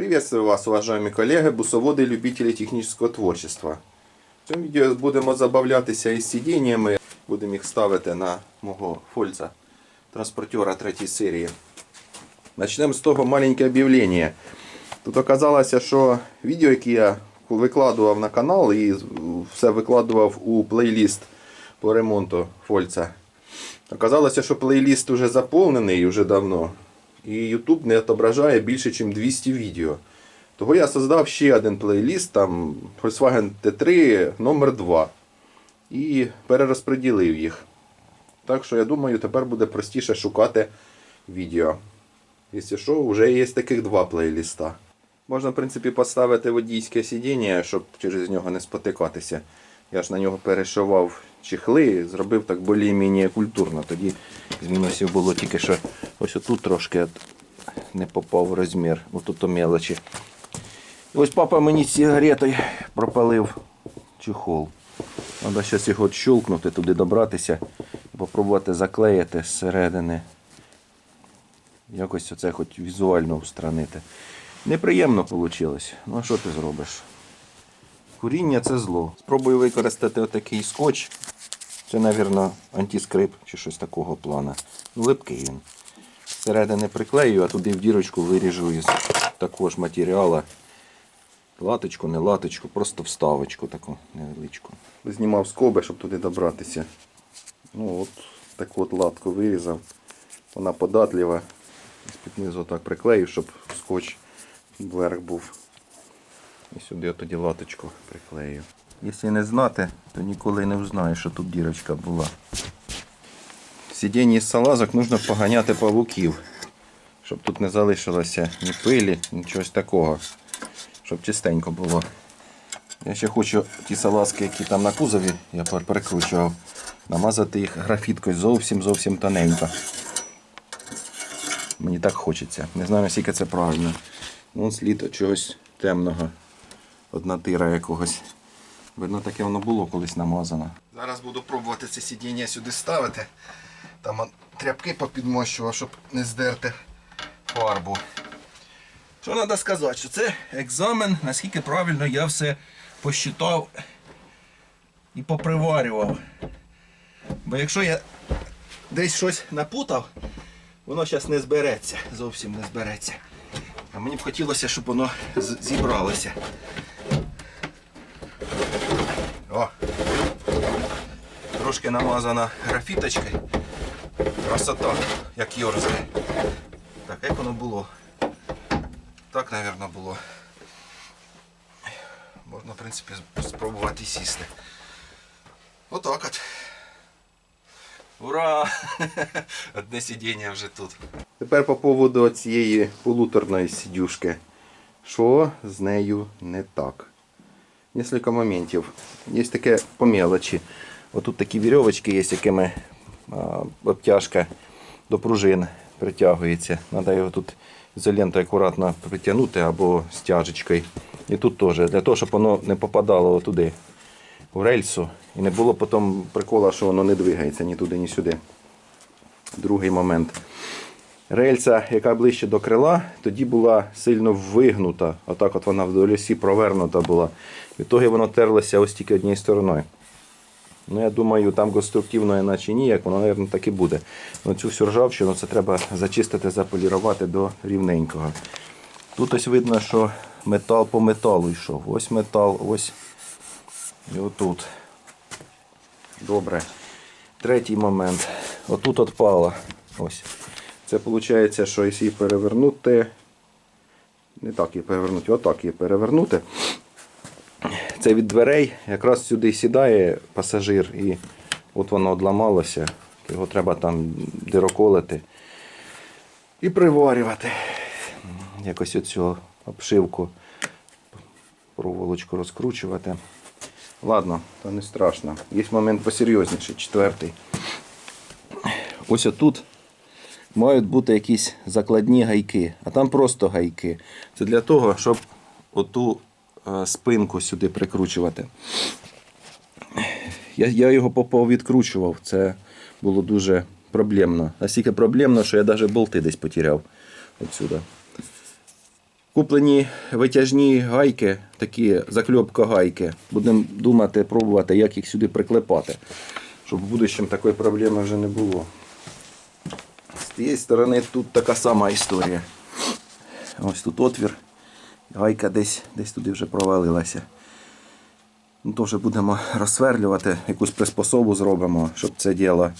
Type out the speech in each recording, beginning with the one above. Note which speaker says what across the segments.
Speaker 1: Приветствую вас, уважаемые коллеги, бусоводи і любителі технічного творчества. В цьому відео будемо забавлятися із сидіннями, будемо їх ставити на мого фольца транспортера третьої серії. Начнемо з того маленьке об'явлення. Тут оказалося, що відео, яке я викладував на канал і все викладував у плейліст по ремонту фольца. Оказалося, що плейліст вже заповнений вже давно. І YouTube не відображає більше, ніж 200 відео. Того я создав ще один плейліст, там Volkswagen T3 номер 2 І перерозподілив їх. Так що я думаю, тепер буде простіше шукати відео. Якщо що, вже є таких два плейліста. Можна, в принципі, поставити водійське сидіння, щоб через нього не спотикатися. Я ж на нього перешивав чехли, зробив так більш-менш культурно. Тоді з мінусів було тільки що ось отут трошки не попав розмір. Отут то мелочі. І ось папа мені сигаретою пропалив чехол. Треба зараз його щелкнути, туди добратися і попробувати заклеїти зсередини. Якось оце хоч візуально устранити. Неприємно вийшло. Ну а що ти зробиш? Куріння це зло. Спробую використати отакий скотч. Це, мабуть, антискрип чи щось такого плана. Ну, Липкий він. Зсередини приклею, а туди в дірочку виріжу із такого матеріалу. Латочку, не латочку, просто вставочку таку невеличку. Знімав скоби, щоб туди добратися. Ну от таку от латку вирізав. Вона податлива. З-під низу так приклеїв, щоб скотч вверх був. І сюди я тоді латочку приклею. Якщо не знати, то ніколи не узнаєш, що тут дірочка була. В сидінні з салазок потрібно поганяти павуків, щоб тут не залишилося ні пилі, нічого такого. Щоб чистенько було. Я ще хочу ті салазки, які там на кузові я перекручував, намазати їх графіткою зовсім зовсім тоненько. Мені так хочеться. Не знаю, наскільки це правильно. Ну, слід чогось темного. Одна тира якогось. Видно, таке воно було колись намазано. Зараз буду пробувати це сидіння сюди ставити. Там тряпки попідмощував, щоб не здерти фарбу. Що треба сказати, що це екзамен, наскільки правильно я все посчитав і поприварював. Бо якщо я десь щось напутав, воно зараз не збереться, зовсім не збереться. А мені б хотілося, щоб воно зібралося. О! Трошки намазана графіточкою. Красота, як йорзає. Так, як воно було? Так, мабуть, було. Можна, в принципі, спробувати сісти. Отак от. Ура! Одне сидіння вже тут. Тепер по поводу цієї полуторної сидюшки. Що з нею не так? Несколько моментів. Є таке по мелочі. Отут такі вірьовочки є, якими обтяжка до пружин притягується. Треба його тут ізолентою акуратно притягнути або стяжечкою. І тут теж, для того, щоб воно не попадало туди, в рельсу. І не було потім прикола, що воно не двигається ні туди, ні сюди. Другий момент. Рельса, яка ближче до крила, тоді була сильно вигнута. Отак от вона вдоль осі провернута була. В ітогі воно терлося ось тільки однією стороною. Ну, я думаю, там конструктивно, іначе ніяк, воно, мабуть, так і буде. Ну, цю всю ржавчину це треба зачистити, заполірувати до рівненького. Тут ось видно, що метал по металу йшов. Ось метал, ось і отут. Добре. Третій момент. Отут отпала. Ось. Це виходить, що якщо її перевернути. Не так її перевернути, отак її перевернути. Це від дверей якраз сюди сідає пасажир і от воно одламалося. Його треба там дироколити і приварювати. Якось оцю обшивку, проволочку розкручувати. Ладно, то не страшно. Є момент посерйозніший, четвертий. Ось отут мають бути якісь закладні гайки, а там просто гайки. Це для того, щоб оту спинку сюди прикручувати. Я, я його попов відкручував, це було дуже проблемно. Настільки проблемно, що я навіть болти десь потеряв отсюда. Куплені витяжні гайки, такі закльопка гайки. Будемо думати, пробувати, як їх сюди приклепати, щоб в будущем такої проблеми вже не було. З тієї сторони тут така сама історія. Ось тут отвір. Гайка десь, десь туди вже провалилася. Ну, то вже будемо розсверлювати, якусь приспособу зробимо, щоб це діло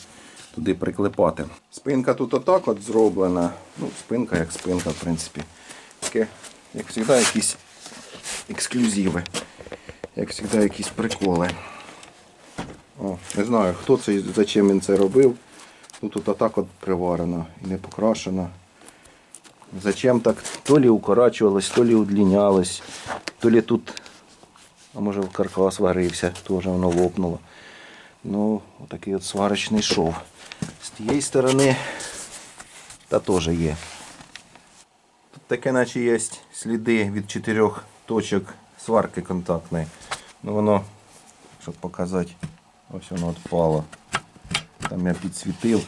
Speaker 1: туди приклепати. Спинка тут отак от зроблена. Ну, спинка як спинка, в принципі. Таке, як завжди, якісь ексклюзиви. Як завжди, якісь приколи. О, не знаю, хто це і зачем він це робив. Ну, тут отак от приварено і не покрашено. Зачем так? То лі укорачувалось, то лі удлінялось, то лі тут, а може каркас варився, теж воно лопнуло. Ну, отакий от сварочний шов. З тієї сторони та теж є. Тут таке наче є сліди від чотирьох точок сварки контактної. Ну воно, щоб показати, ось воно відпало. Там я підсвітив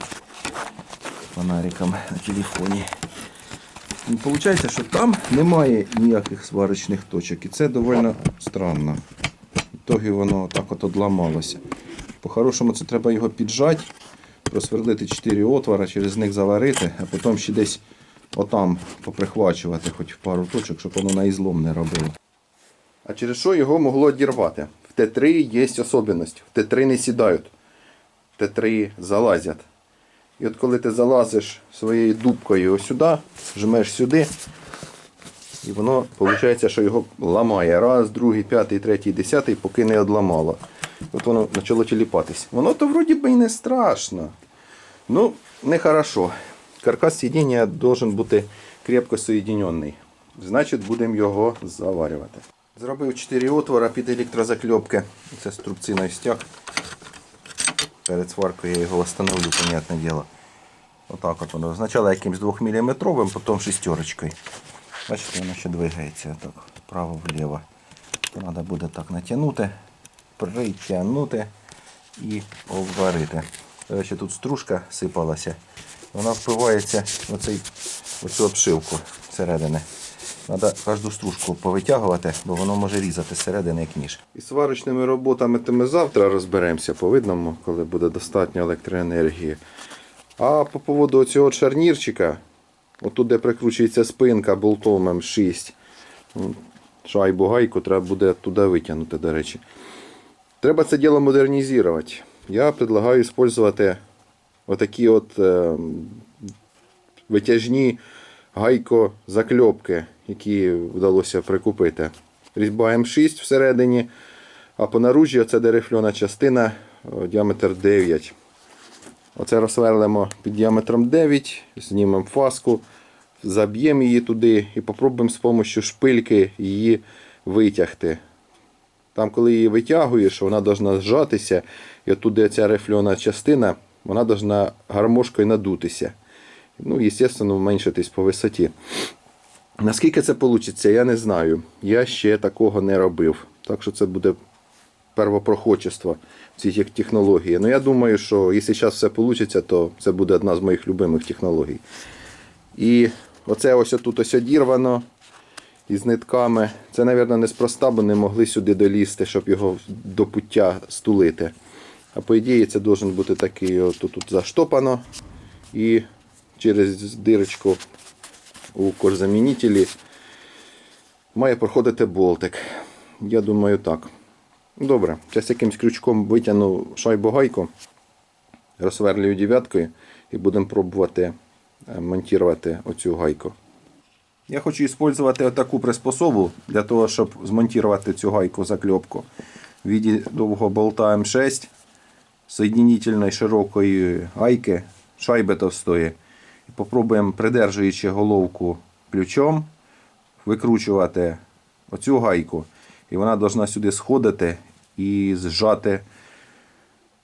Speaker 1: фонариком на телефоні. Получається, що там немає ніяких сварочних точок. І це доволі странно. В ітогі воно так от одламалося. По-хорошому це треба його піджати, просверлити 4 отвора, через них заварити, а потім ще десь отам поприхвачувати хоч в пару точок, щоб воно на ізлом не робило. А через що його могло дірвати? В Т3 є особливість. В Т3 не сідають. В Т3 залазять. І от коли ти залазиш своєю дубкою сюди, жмеш сюди, і воно виходить, що його ламає. Раз, другий, п'ятий, третій, десятий, поки не одламало. От воно почало тіліпатись. Воно то вроді би і не страшно. Ну, нехорошо. Каркас сидіння должен бути крепко соєдинений. Значить, будемо його заварювати. Зробив 4 отвора під електрозакльопки. Це струбциною стяг. Перед сваркою я його встановлю, понятне діло. Отак от воно. Спочатку якимсь 2 мм, потім шестерочкою. Бачите, воно ще двигається так, вправо-вліво. Треба буде так натягнути, притягнути і обварити. Речі, тут стружка сипалася. Вона впивається в оцю обшивку зсередини. Треба кожну стружку повитягувати, бо воно може різати зсередини як ніж. Із сварочними роботами ми завтра розберемося по коли буде достатньо електроенергії. А по поводу цього шарнірчика, отут де прикручується спинка болтом М6, м, шайбу гайку треба буде туди витягнути, до речі. Треба це діло модернізувати. Я предлагаю використовувати отакі от е, витяжні гайко-закльопки, які вдалося прикупити. Різьба М6 всередині, а по наружі оце дерефльона частина діаметр 9. Оце розсверлимо під діаметром 9, знімемо фаску, заб'ємо її туди і спробуємо з допомогою шпильки її витягти. Там, коли її витягуєш, вона повинна зжатися, і оттуда ця рифльона частина, вона повинна гармошкою надутися. Ну, звісно, зменшитись по висоті. Наскільки це вийде, я не знаю. Я ще такого не робив. Так що це буде первопроходчество в цій технології. Ну я думаю, що якщо зараз все вийде, то це буде одна з моїх любимих технологій. І оце ось тут ось одірвано із нитками. Це, мабуть, неспроста, бо не могли сюди долізти, щоб його до пуття стулити. А по ідеї це должен бути такий, от тут заштопано і через дирочку у кожзамінителі має проходити болтик. Я думаю так. Добре, зараз якимсь крючком витягну шайбу гайку, розсверлюю дев'яткою і будемо пробувати е, монтувати оцю гайку. Я хочу використовувати таку приспособу для того, щоб змонтувати цю гайку закльопку в віді довгого болта М6, соєдинительної широкої гайки, шайби товстої. Попробуємо, придержуючи головку ключом, викручувати оцю гайку. І вона повинна сюди сходити і зжати е,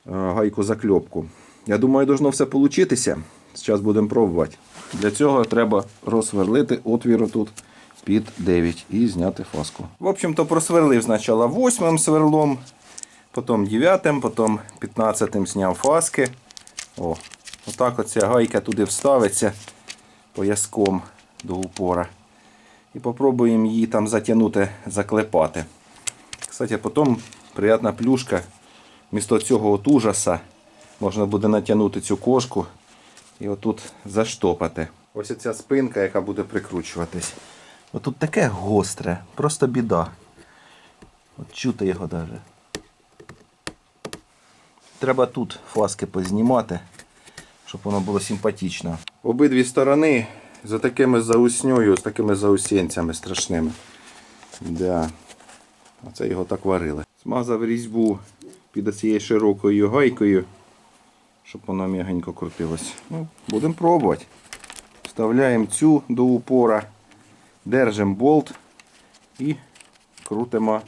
Speaker 1: гайку закльопку. Я думаю, должно все получитися. Зараз будемо пробувати. Для цього треба розсверлити отвір тут під 9 і зняти фаску. В общем-то, просверлив спочатку восьмим сверлом, потім 9, потім 15 зняв фаски. О, отак оця гайка туди вставиться пояском до упора. І попробуємо її там затягнути, заклепати. Кстати, потім приятна плюшка. Вмісто цього от ужаса можна буде натягнути цю кошку і отут заштопати. Ось ця спинка, яка буде прикручуватись. Отут таке гостре, просто біда. От чути його навіть. Треба тут фаски познімати, щоб воно було симпатично. Обидві сторони за такими заусньою, з такими заусінцями страшними. Да. Оце його так варили. Смазав різьбу під цією широкою гайкою, щоб воно м'ягенько крутилось. Ну, будемо пробувати. Вставляємо цю до упора, держимо болт і крутимо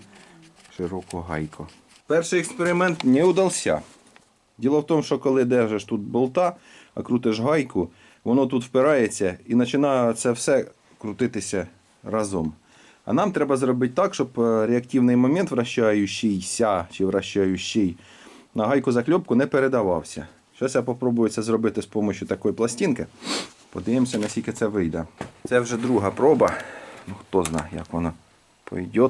Speaker 1: широку гайку. Перший експеримент не удався. Діло в тому, що коли держиш тут болта, а крутиш гайку, воно тут впирається і починає це все крутитися разом. А нам треба зробити так, щоб е, реактивний момент вращаючийся чи вращаючий на гайку закльопку не передавався. Зараз я спробую це зробити з допомогою такої пластинки. Подивимося, наскільки це вийде. Це вже друга проба. Ну, хто знає, як воно пойде.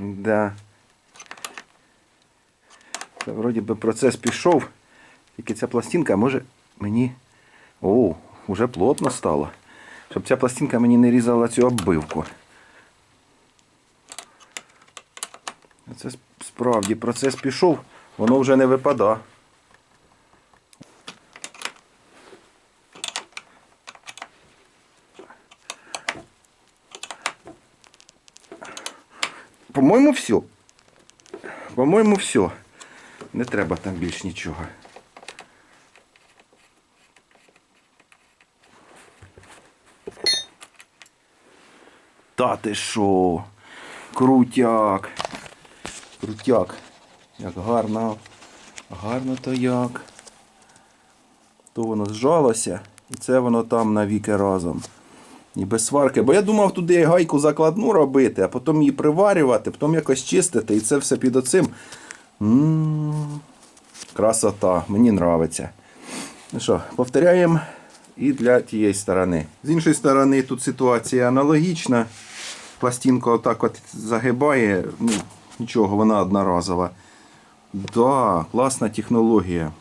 Speaker 1: Да. Це вроді би процес пішов. Тільки ця пластинка може мені. О, вже плотно стало. Щоб ця пластинка мені не різала цю оббивку. Це справді процес пішов, воно вже не випада. По-моєму, все. По-моєму, все. Не треба там більш нічого. Та ти що? Крутяк. Крутяк. Як гарно. Гарно то як. То воно зжалося, і це воно там навіки разом. І без сварки. Бо я думав туди гайку закладну робити, а потім її приварювати, потім якось чистити, і це все під оцим. М-м-м. Красота, мені нравиться. Ну що, повторяємо і для тієї сторони. З іншої сторони, тут ситуація аналогічна. Пластинка отак от загибає, ну, нічого, вона одноразова. Да, класна технологія.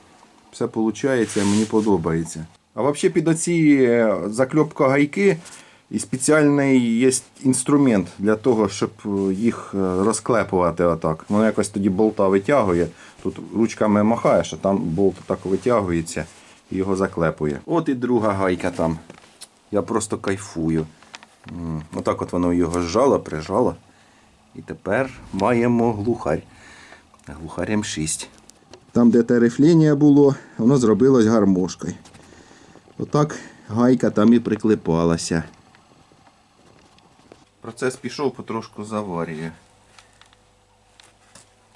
Speaker 1: Все виходить, мені подобається. А взагалі під оці е, закльопка гайки і спеціальний є інструмент для того, щоб е, їх е, розклепувати отак. Воно якось тоді болта витягує. Тут ручками махаєш, а там болт так витягується і його заклепує. От і друга гайка там. Я просто кайфую. Отак от воно його зжало, прижало. І тепер маємо глухарь. Глухарь М6. Там, де те рифління було, воно зробилось гармошкою. Отак гайка там і приклепалася. Процес пішов потрошку заварює.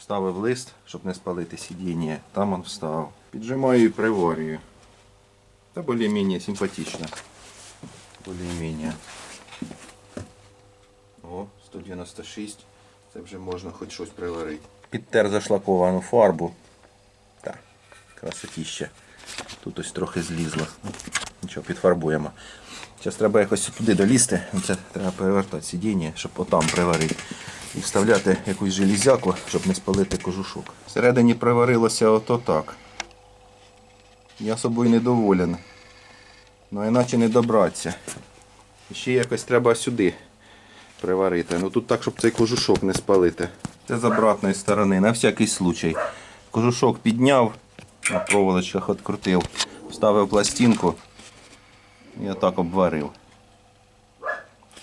Speaker 1: Вставив лист, щоб не спалити сидіння. Там он встав. Піджимаю і приварюю. Та більш-менш симпатично. Більш-менш. О, 196. Це вже можна хоч щось приварити. Підтер зашлаковану фарбу. Так, красотіще. Тут ось трохи злізло. Нічого, підфарбуємо. Зараз треба якось туди долізти. Це треба перевертати сидіння, щоб отам приварити. І вставляти якусь железяку, щоб не спалити кожушок. Всередині приварилося ото так. Я собою недоволен. Ну іначе не добратися. І ще якось треба сюди приварити. Ну тут так, щоб цей кожушок не спалити. Це з обратної сторони, на всякий случай. Кожушок підняв, на проволочках відкрутив, вставив пластинку і отак обварив.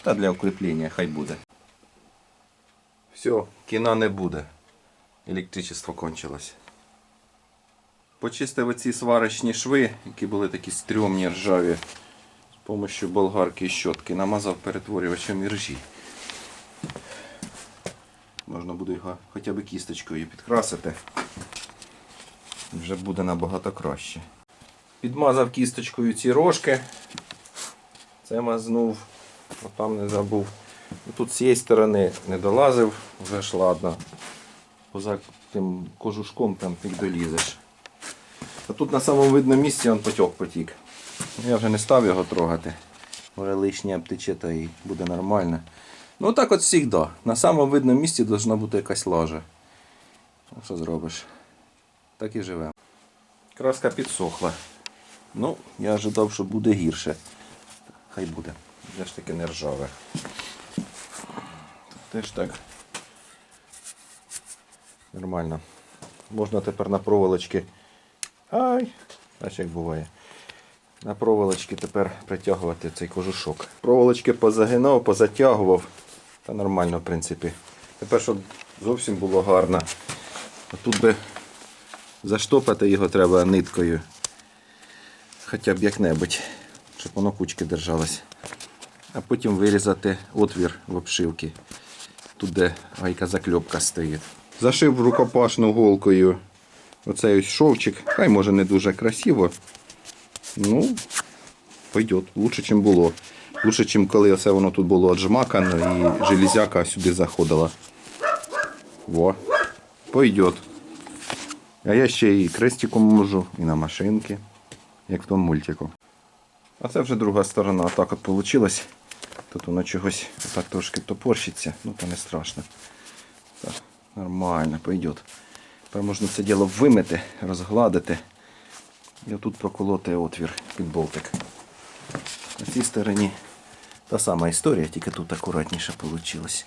Speaker 1: Та для укріплення хай буде. Все, кіна не буде. Електричество кончилось. Почистив оці сварочні шви, які були такі стрьомні ржаві, з допомогою болгарки і щотки. Намазав перетворювачем іржі. Можна буде його хоча б кісточкою підкрасити. Вже буде набагато краще. Підмазав кісточкою ці рожки. Це мазнув, а там не забув. Тут з цієї сторони не долазив, вже ж ладно. Поза тим кожушком там фіг долізеш. А тут на самому видному місці он потік потік. Я вже не став його трогати. Може лишнє обтече, та і буде нормально. Ну так от завжди. На самому видному місці повинна бути якась лажа. Ну, що зробиш? Так і живемо. Краска підсохла. Ну, я ожидав, що буде гірше. Хай буде. Я ж таки не ржаве. Теж так. Нормально. Можна тепер на проволочки. Ай! Аж як буває. На проволочки тепер притягувати цей кожушок. Проволочки позагинав, позатягував. Та нормально, в принципі. Тепер, щоб зовсім було гарно. А тут би заштопати його треба ниткою. Хоча б як-небудь, щоб воно кучки держалось. А потім вирізати отвір в обшивці. Тут, де гайка закльопка стоїть. Зашив рукопашну голкою оцей ось шовчик. Хай може не дуже красиво. Ну, пойдет. Лучше, ніж було. Лучше, ніж коли оце воно тут було отжмакано і железяка сюди заходила. Во. Пойдет. А я ще і крестиком можу, і на машинки, як в тому мультику. А це вже друга сторона. Так от вийшло. Тут воно чогось так трошки топорщиться, ну то не страшно. Так, нормально, пойдет. Тепер можна це діло вимити, розгладити. І отут проколоти отвір під болтик. На цій стороні та сама історія, тільки тут акуратніше вийшло.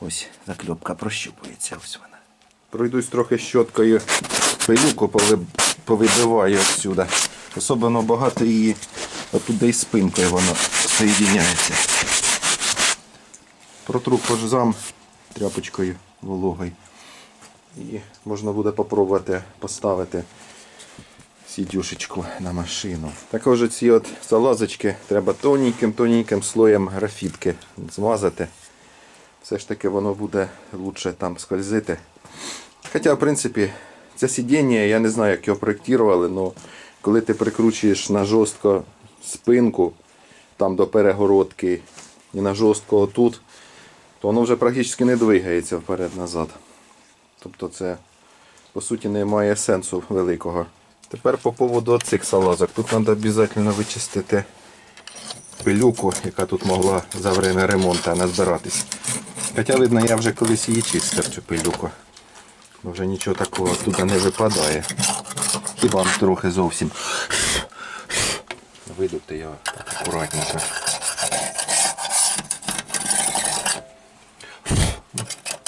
Speaker 1: Ось закльопка прощупується, ось вона. Пройдусь трохи щоткою пилюку повибиваю отсюда. Особливо багато її отуди із спинкою воно соєдиняється. Протру кожзам тряпочкою вологою. І можна буде попробувати поставити сідюшечку на машину. Також ці от залазочки треба тоненьким-тоненьким слоєм графітки змазати. Все ж таки воно буде лучше там скользити. Хоча, в принципі, це сидіння, я не знаю, як його проєктували, але коли ти прикручуєш на жорстко спинку, там до перегородки і на жорстко отут, то воно вже практично не двигається вперед-назад. Тобто це, по суті, не має сенсу великого. Тепер по поводу цих салазок. Тут треба обов'язково вичистити пилюку, яка тут могла за время ремонту назбиратись. Хоча, видно, я вже колись її чистив, цю пилюку. Вже нічого такого туди не випадає. Хіба трохи зовсім. Його так акуратненько.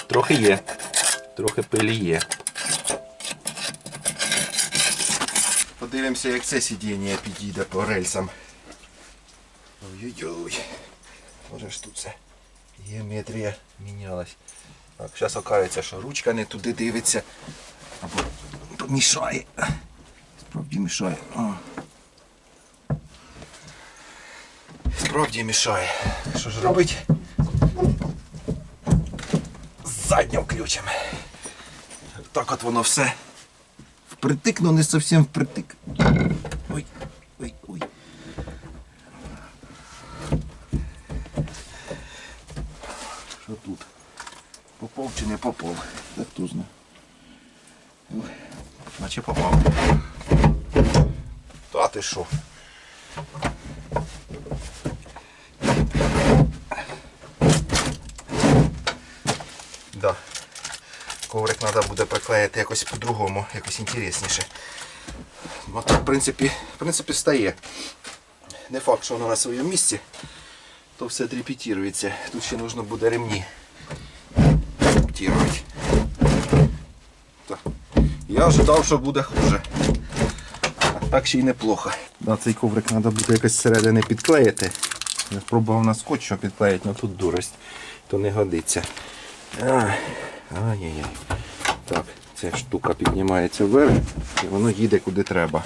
Speaker 1: Трохи є. Трохи пилі є. Подивимося, як це сидіння підійде по рельсам. Ой-ой-ой. Може ж тут це геометрія мінялась. Так, зараз окажеться, що ручка не туди дивиться. Або помішає. Справді мішає. О. Справді мішає. Що ж робить? Заднім ключем. Так от воно все. Впритик, но не зовсім впритик. Ой, ой, ой. Що тут? Попав чи не попав? Так хто знає. Наче попав. Та ти що? Да. Коврик треба буде приклеїти якось по-другому, якось інтересніше. Ну, в принципі, в принципі, стає. Не факт, що воно на своєму місці, то все репетирується. Тут ще потрібно буде ремні. Так. Я ожидав, що буде хуже. А так ще й неплохо. Да, цей коврик треба буде якось зсередини підклеїти. Я пробував на скотчем підклеїти, але тут дурость, то не годиться. Ай, Ай-яй-яй. Так, ця штука піднімається вверх і воно їде куди треба.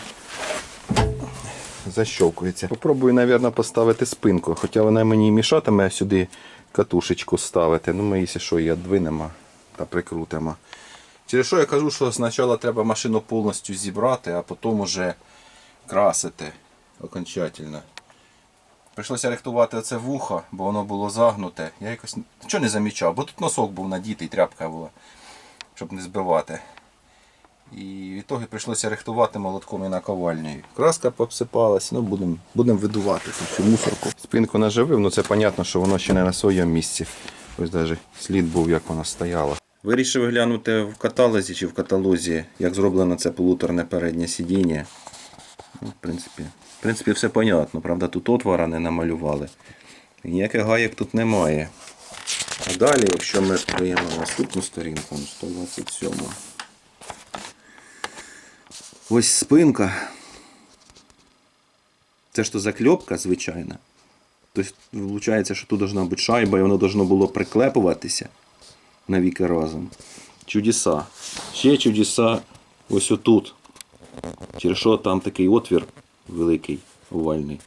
Speaker 1: Защовкується. Попробую, мабуть, поставити спинку, хоча вона мені мішатиме сюди катушечку ставити. Ну, ми, якщо що, її віддвинемо та прикрутимо. Через що я кажу, що спочатку треба машину повністю зібрати, а потім уже красити окончательно. Прийшлося рихтувати це вухо, бо воно було загнуте. Я якось нічого не замічав, бо тут носок був надітий, тряпка була, щоб не збивати. І в ітогі прийшлося рихтувати молотком і наковальнею. Краска попсипалась, ну будемо будем видувати цю мусорку. Спинку наживив, ну це понятно, що воно ще не на своєму місці. Ось навіть слід був, як воно стояло. Вирішив глянути в каталозі чи в каталозі, як зроблено це полуторне переднє сидіння. Ну, в принципі, в принципі, все понятно. Правда, тут отвора не намалювали. Ніяких гаєк тут немає. А далі, якщо ми відкриємо наступну сторінку, 127. Ось спинка. Це ж то закльопка, звичайна. Тобто, виходить, що тут должна бути шайба, і воно должно було приклепуватися навіки разом. Чудеса. Ще чудеса ось отут. Через що там такий отвір великий, овальний.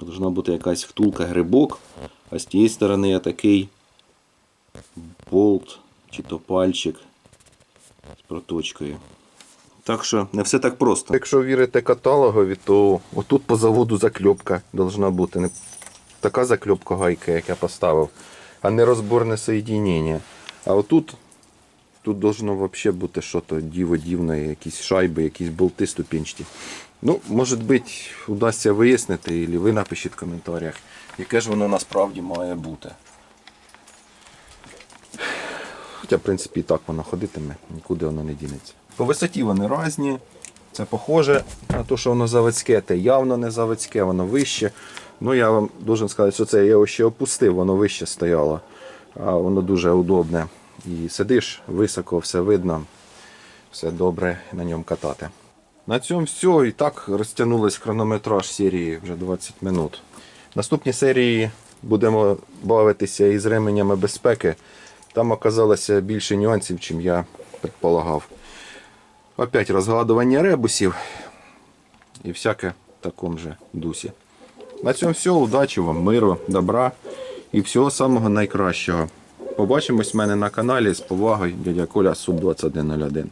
Speaker 1: Должна бути якась втулка грибок, а з тієї сторони такий болт чи то пальчик з проточкою. Так що не все так просто. Якщо вірити каталогові, то отут по заводу закльопка должна бути. Не така закльопка гайка, як я поставив, а не розборне соєдінення. А отут тут должно вообще бути щось діво дивне, якісь шайби, якісь болти ступінчаті. Ну, може бути, удасться вияснити, або ви напишіть в коментарях, яке ж воно насправді має бути. Хоча, в принципі, і так воно ходитиме, нікуди воно не дінеться. По висоті вони різні. Це похоже на те, що воно заводське, те явно не заводське, воно вище. Ну, я вам должен сказати, що це я його ще опустив, воно вище стояло. А воно дуже удобне. І сидиш високо, все видно, все добре на ньому катати. На цьому все. І так розтягнулось хронометраж серії вже 20 минут. Наступні серії будемо бавитися із ременями безпеки. Там оказалося більше нюансів, чим я предполагав. Опять розгадування ребусів і всяке в такому же дусі. На цьому все. Удачі вам, миру, добра і всього самого найкращого. Побачимось в мене на каналі з повагою дядя Коля Суб 2101.